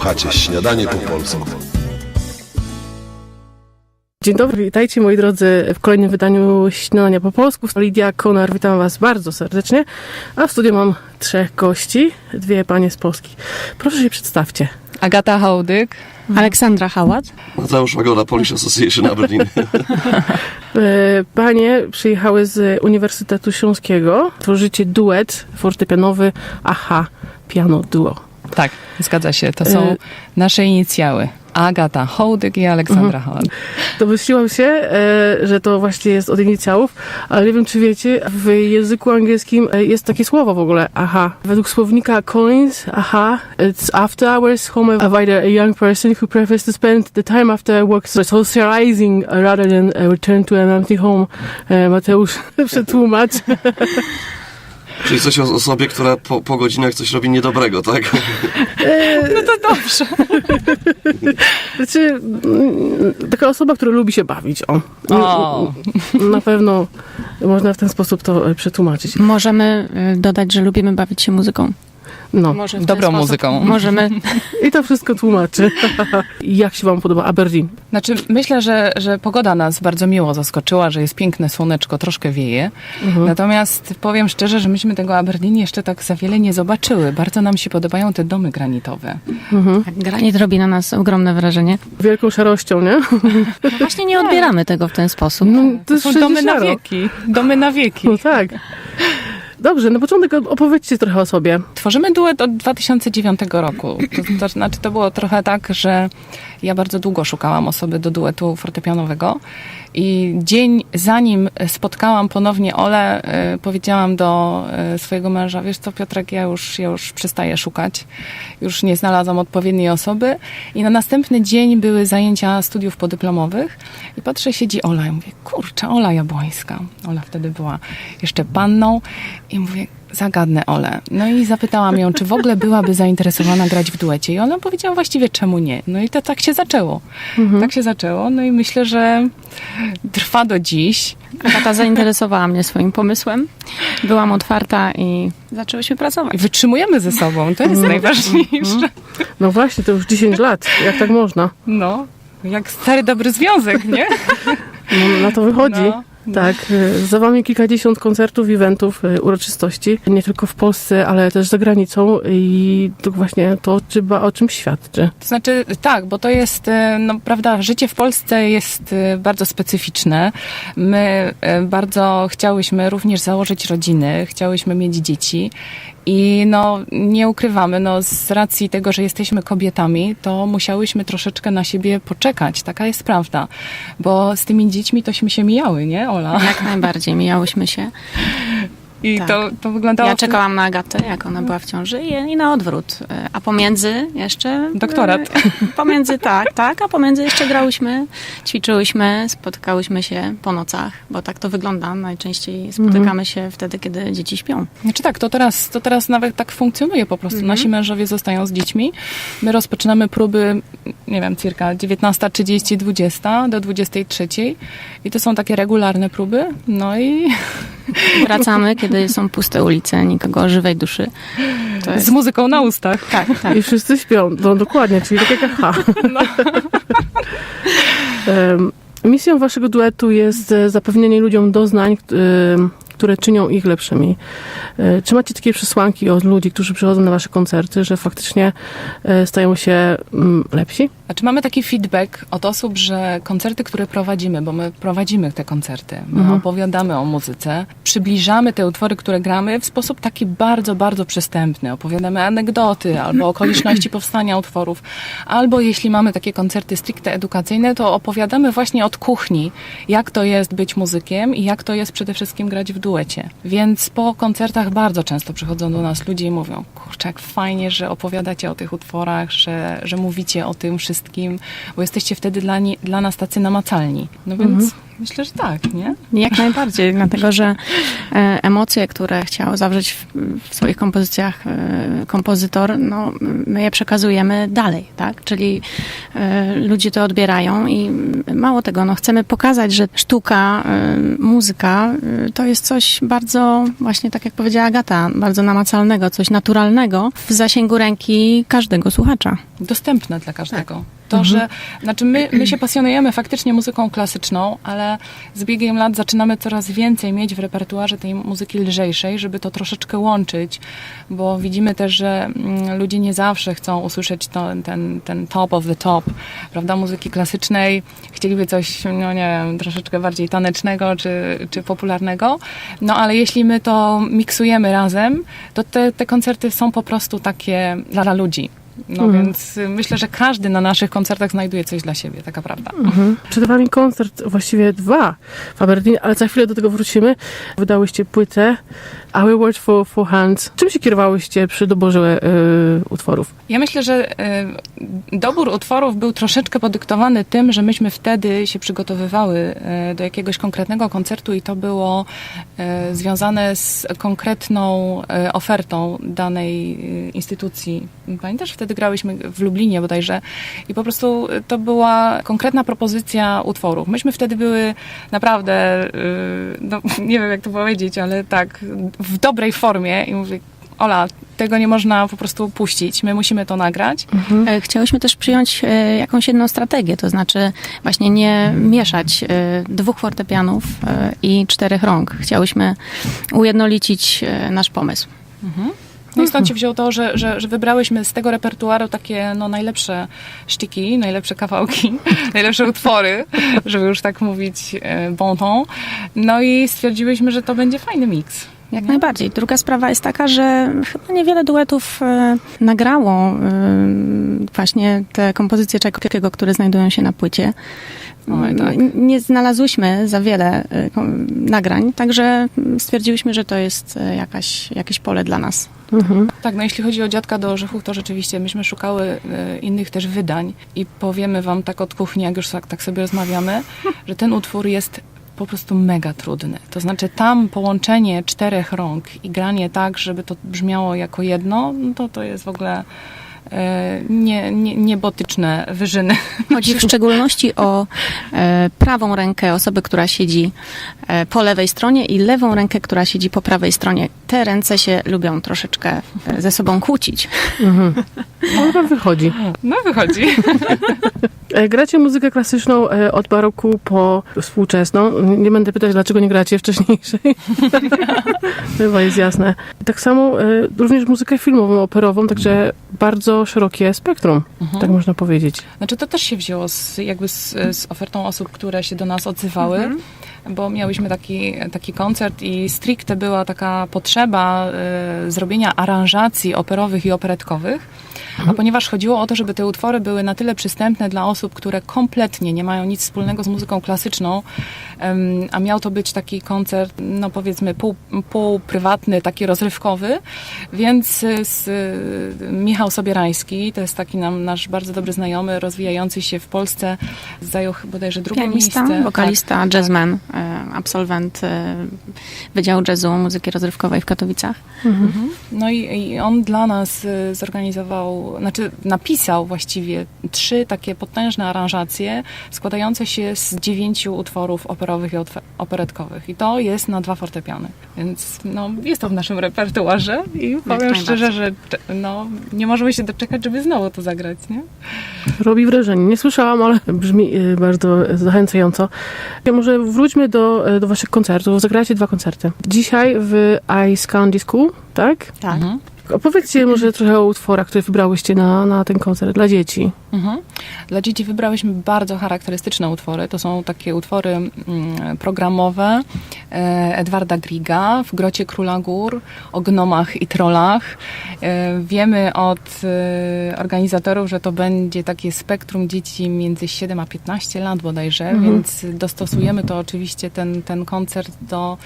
Słuchacie Śniadanie po polsku. Dzień dobry, witajcie moi drodzy w kolejnym wydaniu Śniadania po polsku. Lidia Konar, witam was bardzo serdecznie. A w studiu mam trzech gości, dwie panie z Polski. Proszę się przedstawcie. Agata Hołdyk. Aleksandra Hałat. Mateusz Łagoda, Polish Association Aberdeen. Panie przyjechały z Uniwersytetu Śląskiego. Tworzycie duet fortepianowy AHA Piano Duo. Tak, zgadza się. To są Y- nasze inicjały. Agata Hołdyk i Aleksandra Hołdyk. Domyśliłam się, e, że to właśnie jest od inicjałów, ale nie wiem, czy wiecie, w języku angielskim e, jest takie słowo w ogóle, aha. Według słownika Collins, aha, it's after hours home avoider, a young person who prefers to spend the time after work socializing rather than uh, return to an empty home. E, Mateusz, przetłumacz. Czyli coś o osobie, która po, po godzinach coś robi niedobrego, tak? No to dobrze. Znaczy, mm, taka osoba, która lubi się bawić, o. O. Na pewno można w ten sposób to e, przetłumaczyć. Możemy y, dodać, że lubimy bawić się muzyką. No. Może w ten Dobrą sposób muzyką. Możemy. I to wszystko tłumaczy. Jak się wam podoba Aberdeen? Znaczy, myślę, że, że pogoda nas bardzo miło zaskoczyła, że jest piękne słoneczko, troszkę wieje. Natomiast powiem szczerze, że myśmy tego Aberdeen jeszcze tak za wiele nie zobaczyły. Bardzo nam się podobają te domy granitowe. Tak, Granit robi na nas ogromne wrażenie. Wielką szarością, nie? No właśnie nie odbieramy tego w ten sposób. No, to To są domy na szaro. wieki. Domy na wieki. No tak. Dobrze, na początek opowiedzcie trochę o sobie. Tworzymy duet od 2009 roku. To, to znaczy, to było trochę tak, że ja bardzo długo szukałam osoby do duetu fortepianowego i dzień zanim spotkałam ponownie Olę, y, powiedziałam do y, swojego męża, wiesz co Piotrek, ja już, ja już przestaję szukać, już nie znalazłam odpowiedniej osoby i na następny dzień były zajęcia studiów podyplomowych i patrzę, siedzi Ola i mówię, kurczę, Ola Jabłońska. Ola wtedy była jeszcze panną i mówię, zagadnę Olę. No i zapytałam ją, czy w ogóle byłaby zainteresowana grać w duecie. I ona powiedziała właściwie, czemu nie. No i to tak się zaczęło. Tak się zaczęło. No i myślę, że trwa do dziś. Agata zainteresowała mnie swoim pomysłem. Byłam otwarta i zaczęłyśmy pracować. I wytrzymujemy ze sobą. To jest najważniejsze. No właśnie, to już 10 lat. Jak tak można? No, jak stary dobry związek, nie? No, na to wychodzi. No. Tak, y, za wami kilkadziesiąt koncertów, eventów, y, uroczystości, nie tylko w Polsce, ale też za granicą i to właśnie to chyba o czym świadczy. To znaczy, tak, bo to jest, e, no prawda, życie w Polsce jest e, bardzo specyficzne. My e, bardzo chciałyśmy również założyć rodziny, chciałyśmy mieć dzieci. I no, nie ukrywamy, no, z racji tego, że jesteśmy kobietami, to musiałyśmy troszeczkę na siebie poczekać. Taka jest prawda. Bo z tymi dziećmi tośmy się mijały, nie, Ola? Jak najbardziej mijałyśmy się. I Tak. to, to wyglądało... Ja czekałam na Agatę, jak ona była w ciąży i, i na odwrót. E, A pomiędzy jeszcze... Doktorat. e, Pomiędzy, tak, tak. A pomiędzy jeszcze grałyśmy, ćwiczyłyśmy, spotykałyśmy się po nocach, bo tak to wygląda. Najczęściej spotykamy się wtedy, kiedy dzieci śpią. Znaczy tak, to teraz, to teraz nawet tak funkcjonuje po prostu. Nasi mężowie zostają z dziećmi. My rozpoczynamy próby, nie wiem, cirka 19.30, 20 do 23. I to są takie regularne próby. No i Wracamy, kiedy są puste ulice, nikogo żywej duszy. To jest... z muzyką na ustach. Tak, tak. I wszyscy śpią. No dokładnie, czyli tak jak aha. Em, Misją waszego duetu jest e, zapewnienie ludziom doznań, em, które czynią ich lepszymi. E, Czy macie takie przesłanki od ludzi, którzy przychodzą na wasze koncerty, że faktycznie e, stają się mm, lepsi? Znaczy mamy taki feedback od osób, że koncerty, które prowadzimy, bo my prowadzimy te koncerty, my Mhm. opowiadamy o muzyce, przybliżamy te utwory, które gramy w sposób taki bardzo, bardzo przystępny. Opowiadamy anegdoty albo okoliczności powstania utworów, albo jeśli mamy takie koncerty stricte edukacyjne, to opowiadamy właśnie od kuchni, jak to jest być muzykiem i jak to jest przede wszystkim grać w duecie. Więc po koncertach bardzo często przychodzą do nas ludzie i mówią, kurczę, jak fajnie, że opowiadacie o tych utworach, że, że mówicie o tym wszystkim, bo jesteście wtedy dla, nie, dla nas tacy namacalni. No więc Myślę, że tak, nie? Jak najbardziej, dlatego że e, emocje, które chciał zawrzeć w, w swoich kompozycjach e, kompozytor, no, my je przekazujemy dalej, tak? Czyli e, ludzie to odbierają i mało tego, no, chcemy pokazać, że sztuka, muzyka to jest coś bardzo, właśnie tak jak powiedziała Agata, bardzo namacalnego, coś naturalnego w zasięgu ręki każdego słuchacza. dostępne dla każdego. To, że, znaczy my, my się pasjonujemy faktycznie muzyką klasyczną, ale z biegiem lat zaczynamy coraz więcej mieć w repertuarze tej muzyki lżejszej, żeby to troszeczkę łączyć, bo widzimy też, że mm, ludzie nie zawsze chcą usłyszeć to, ten, ten top of the top, prawda, muzyki klasycznej. Chcieliby coś, no nie wiem, troszeczkę bardziej tanecznego czy, czy popularnego. No ale jeśli my to miksujemy razem, to te, te koncerty są po prostu takie dla ludzi. No więc y, myślę, że każdy na naszych koncertach znajduje coś dla siebie, taka prawda. Mhm. Przed wami koncert, właściwie dwa w Aberdynie, ale za chwilę do tego wrócimy. Wydałyście płytę Our Word for, for Hands. Czym się kierowałyście przy doborze y, utworów? Ja myślę, że y, dobór utworów był troszeczkę podyktowany tym, że myśmy wtedy się przygotowywały y, do jakiegoś konkretnego koncertu i to było y, związane z konkretną y, ofertą danej instytucji. Pamiętasz, wtedy grałyśmy w Lublinie bodajże i po prostu to była konkretna propozycja utworów. Myśmy wtedy były naprawdę, y, no, nie wiem jak to powiedzieć, ale tak w dobrej formie i mówię, Ola, tego nie można po prostu puścić. My musimy to nagrać. E, Chciałyśmy też przyjąć e, jakąś jedną strategię, to znaczy właśnie nie mieszać e, dwóch fortepianów i czterech rąk. Chciałyśmy ujednolicić nasz pomysł. No i stąd się wzięło to, że, że, że wybrałyśmy z tego repertuaru takie no, najlepsze sztiki, najlepsze kawałki, najlepsze utwory, żeby już tak mówić e, bon ton. No i stwierdziłyśmy, że to będzie fajny miks. Jak najbardziej. Druga sprawa jest taka, że chyba niewiele duetów e, nagrało e, właśnie te kompozycje Czajkowskiego, które znajdują się na płycie. Oj, tak. Nie znalazłyśmy za wiele e, nagrań, także stwierdziłyśmy, że to jest e, jakaś, jakieś pole dla nas. Mhm. Tak, no jeśli chodzi o Dziadka do Orzechów, to rzeczywiście myśmy szukały e, innych też wydań i powiemy wam tak od kuchni, jak już tak, tak sobie rozmawiamy, że ten utwór jest po prostu mega trudny. To znaczy tam połączenie czterech rąk i granie tak, żeby to brzmiało jako jedno, no to to jest w ogóle nie, nie, niebotyczne wyżyny. Chodzi w szczególności o e, prawą rękę osoby, która siedzi e, po lewej stronie i lewą rękę, która siedzi po prawej stronie. Te ręce się lubią troszeczkę e, ze sobą kłócić. No wam wychodzi. No wychodzi. E, Gracie muzykę klasyczną e, od baroku po współczesną. Nie będę pytać, dlaczego nie gracie wcześniejszej. Chyba jest jasne. Tak samo e, również muzykę filmową, operową, także bardzo szerokie spektrum, tak można powiedzieć. Znaczy to też się wzięło z, jakby z, z ofertą osób, które się do nas odzywały, bo miałyśmy taki, taki koncert i stricte była taka potrzeba y, zrobienia aranżacji operowych i operetkowych. A ponieważ chodziło o to, żeby te utwory były na tyle przystępne dla osób, które kompletnie nie mają nic wspólnego z muzyką klasyczną, a miał to być taki koncert, no powiedzmy, pół, pół prywatny, taki rozrywkowy, więc y, z, y, Michał Sobierański, to jest taki nam, nasz bardzo dobry znajomy, rozwijający się w Polsce, zajął chyba bodajże drugie Pianista, miejsce. wokalista, Tak, jazzman, e, absolwent e, Wydziału Jazzu Muzyki Rozrywkowej w Katowicach. No i, i on dla nas y, zorganizował, znaczy napisał właściwie trzy takie potężne aranżacje składające się z dziewięciu utworów operowych i otwe- operetkowych. I to jest na dwa fortepiany. Więc no, jest to w naszym repertuarze i powiem szczerze, że no, nie możemy się doczekać, żeby znowu to zagrać, nie? Robi wrażenie. Nie słyszałam, ale brzmi e, bardzo zachęcająco. Ja może wróćmy do, e, do waszych koncertów. Zagracie dwa koncerty. Dzisiaj w Ice Candy School, tak? Tak. Mhm. Opowiedzcie może trochę o utworach, które wybrałyście na, na ten koncert dla dzieci. Mhm. Dla dzieci wybrałyśmy bardzo charakterystyczne utwory. To są takie utwory mm, programowe e, Edwarda Griga w Grocie Króla Gór, o gnomach i trollach. E, wiemy od e, organizatorów, że to będzie takie spektrum dzieci między 7 a 15 lat bodajże, więc dostosujemy to oczywiście ten, ten koncert do,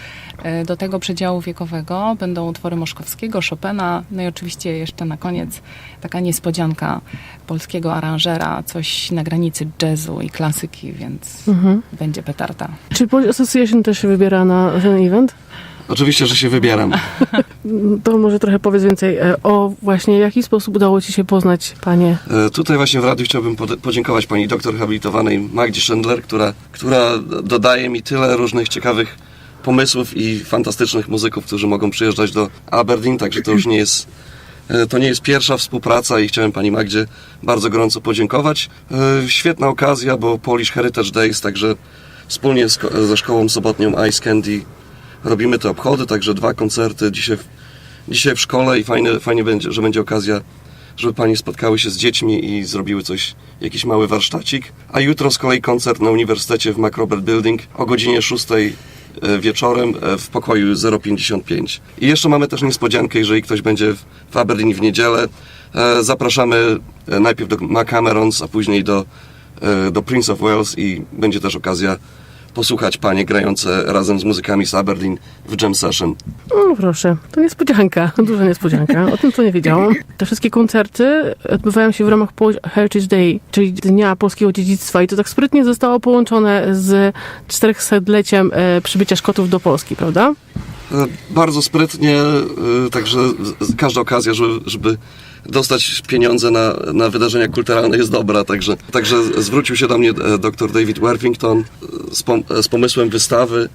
do tego przedziału wiekowego. Będą utwory Moszkowskiego, Chopina, no i oczywiście jeszcze na koniec taka niespodzianka polskiego aranżu aranżera, coś na granicy jazzu i klasyki, więc Mhm. będzie petarda. Czy Polish Association też się wybiera na ten event? Oczywiście, że się wybieram. To może trochę powiedz więcej e, o właśnie, w jaki sposób udało Ci się poznać Panie. E, Tutaj właśnie w radiu chciałbym podziękować pani doktor habilitowanej Magdzie Schindler, która, która dodaje mi tyle różnych ciekawych pomysłów i fantastycznych muzyków, którzy mogą przyjeżdżać do Aberdeen, także to już nie jest to nie jest pierwsza współpraca i chciałem pani Magdzie bardzo gorąco podziękować. E, Świetna okazja, bo Polish Heritage Days, także wspólnie z, ze szkołą sobotnią Ice Candy robimy te obchody, także dwa koncerty dzisiaj w, dzisiaj w szkole i fajne, fajnie będzie, że będzie okazja żeby pani spotkały się z dziećmi i zrobiły coś, jakiś mały warsztacik. A jutro z kolei koncert na Uniwersytecie w Macrobert Building o godzinie 6 e, wieczorem e, w pokoju 055. I jeszcze mamy też niespodziankę, jeżeli ktoś będzie w- Aberdeen w niedzielę. e, Zapraszamy e, najpierw do Macamerons, a później do, e, do Prince of Wales i będzie też okazja posłuchać panie grające razem z muzykami z Aberdeen w jam session. No proszę, to niespodzianka, duża niespodzianka, o tym to nie wiedziałam. Te wszystkie koncerty odbywają się w ramach Polish Heritage Day, czyli Dnia Polskiego Dziedzictwa i to tak sprytnie zostało połączone z 400-leciem e, przybycia Szkotów do Polski, prawda? E, Bardzo sprytnie, e, także każda okazja, żeby, żeby dostać pieniądze na, na wydarzenia kulturalne jest dobra, także, także zwrócił się do mnie e, dr David Worthington e, z, pom, e, z pomysłem wystawy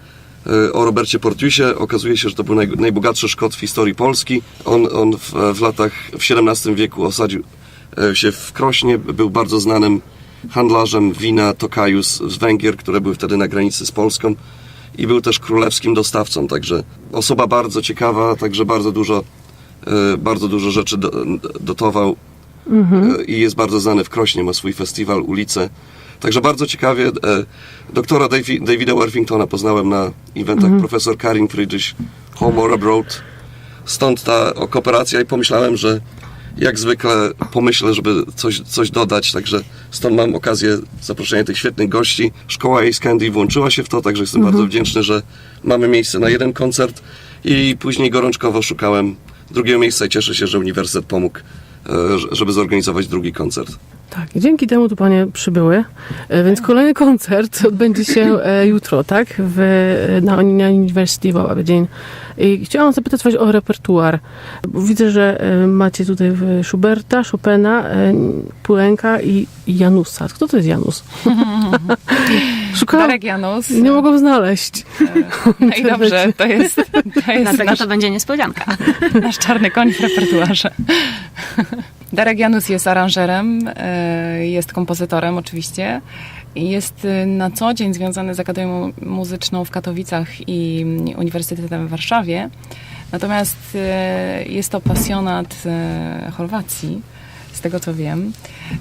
o Robercie Portiusie. Okazuje się, że to był naj, najbogatszy Szkot w historii Polski. On, on w, w latach, w XVII wieku osadził się w Krośnie, był bardzo znanym handlarzem wina Tokajus z Węgier, które były wtedy na granicy z Polską i był też królewskim dostawcą, także osoba bardzo ciekawa, także bardzo dużo, bardzo dużo rzeczy do, dotował e, i jest bardzo znany w Krośnie, ma swój festiwal, ulicę. Także bardzo ciekawie. e, Doktora Davi- Davida Worthingtona poznałem na eventach profesor Karin Friedrich Home or Abroad. Stąd ta kooperacja i pomyślałem, że jak zwykle pomyślę, żeby coś, coś dodać, także stąd mam okazję zaproszenia tych świetnych gości. Szkoła Ace Candy włączyła się w to, także jestem bardzo wdzięczny, że mamy miejsce na jeden koncert i później gorączkowo szukałem drugiego miejsca i cieszę się, że Uniwersytet pomógł, e, żeby zorganizować drugi koncert. Tak, dzięki temu tu Panie przybyły, e, więc kolejny koncert odbędzie się e, jutro, tak, w, na, University of Aberdeen. I chciałam zapytać Was o repertuar, bo widzę, że macie tutaj w Schuberta, Chopina, Pulenka i i Janusa. Kto to jest Janus? Szukałam Darek Janus. nie mogłam znaleźć. No i dobrze, to jest, to jest Dlatego nasz, to będzie niespodzianka. nasz czarny koń w repertuarze. Darek Janus jest aranżerem, e, jest kompozytorem oczywiście. Jest e, na co dzień związany z Akademią Muzyczną w Katowicach i Uniwersytetem w Warszawie. Natomiast e, jest to pasjonat Chorwacji, z tego co wiem.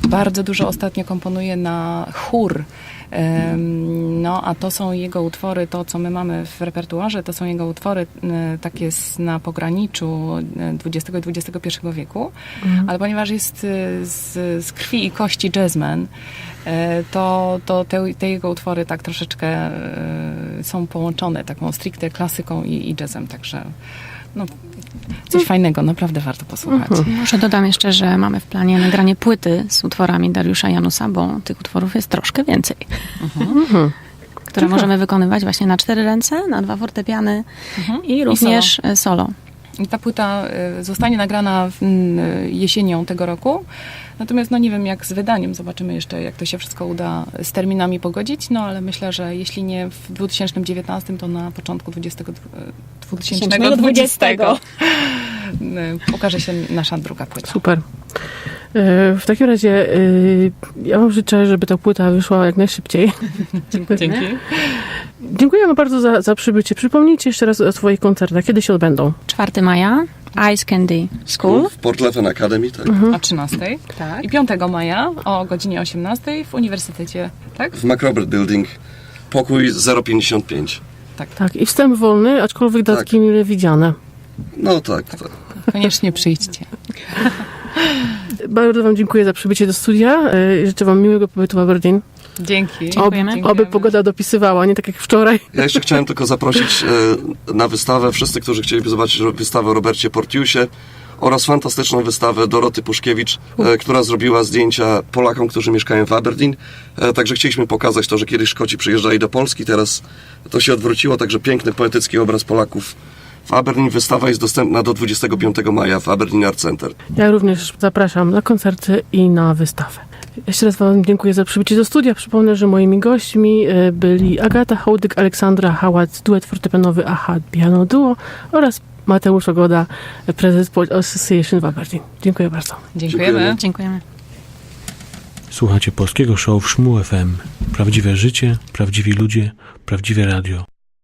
Bardzo dużo ostatnio komponuje na chór. No, a to są jego utwory, to co my mamy w repertuarze, to są jego utwory e, takie na pograniczu e, XX i XXI wieku, ale ponieważ jest e, z, z krwi i kości jazzman, e, to, to te, te jego utwory tak troszeczkę e, są połączone taką stricte klasyką i, i jazzem, także no, coś fajnego, naprawdę warto posłuchać. Może dodam jeszcze, że mamy w planie nagranie płyty z utworami Dariusza Janusa, bo tych utworów jest troszkę więcej. Które możemy wykonywać właśnie na cztery ręce, na dwa fortepiany i również e, solo. I ta płyta y, zostanie nagrana y, jesienią tego roku. Natomiast no nie wiem jak z wydaniem, zobaczymy jeszcze jak to się wszystko uda z terminami pogodzić, no ale myślę, że jeśli nie w 2019, to na początku 20, 2020 y, ukaże się nasza druga płyta. Super. E, W takim razie e, ja Wam życzę, żeby ta płyta wyszła jak najszybciej. Dzięki. Dziękujemy bardzo za, za przybycie. Przypomnijcie jeszcze raz o swoich koncertach. Kiedy się odbędą? 4 maja, Ice Candy School. W Port Leffen Academy, tak. O 13. Tak. I 5 maja o godzinie 18 w Uniwersytecie, tak? W Macrobert Building, pokój 055. Tak, i wstęp wolny, aczkolwiek Tak. datki mile widziane. No tak, tak. Koniecznie przyjdźcie. Bardzo Wam dziękuję za przybycie do studia. e, Życzę Wam miłego pobytu w Aberdeen. Dzięki. Dziękujemy. Oby, pogoda dopisywała, nie tak jak wczoraj. Ja jeszcze chciałem tylko zaprosić e, na wystawę wszystkich, którzy chcieliby zobaczyć wystawę o Robercie Portiusie oraz fantastyczną wystawę Doroty Puszkiewicz, e, która zrobiła zdjęcia Polakom, którzy mieszkają w Aberdeen. E, Także chcieliśmy pokazać to, że kiedyś Szkoci przyjeżdżali do Polski, teraz to się odwróciło, także piękny, poetycki obraz Polaków w Aberdeen. Wystawa jest dostępna do 25 maja w Aberdeen Art Center. Ja również zapraszam na koncerty i na wystawę. Jeszcze raz Wam dziękuję za przybycie do studia. Przypomnę, że moimi gośćmi e, byli Agata Hołdyk, Aleksandra Hałat, duet fortepianowy AHA Piano Duo oraz Mateusz Ogoda, prezes Port Association w Aberdeen. Dziękuję bardzo. Dziękujemy. Dziękujemy. Dziękujemy. Słuchacie polskiego show w Szmu FM. Prawdziwe życie, prawdziwi ludzie, prawdziwe radio.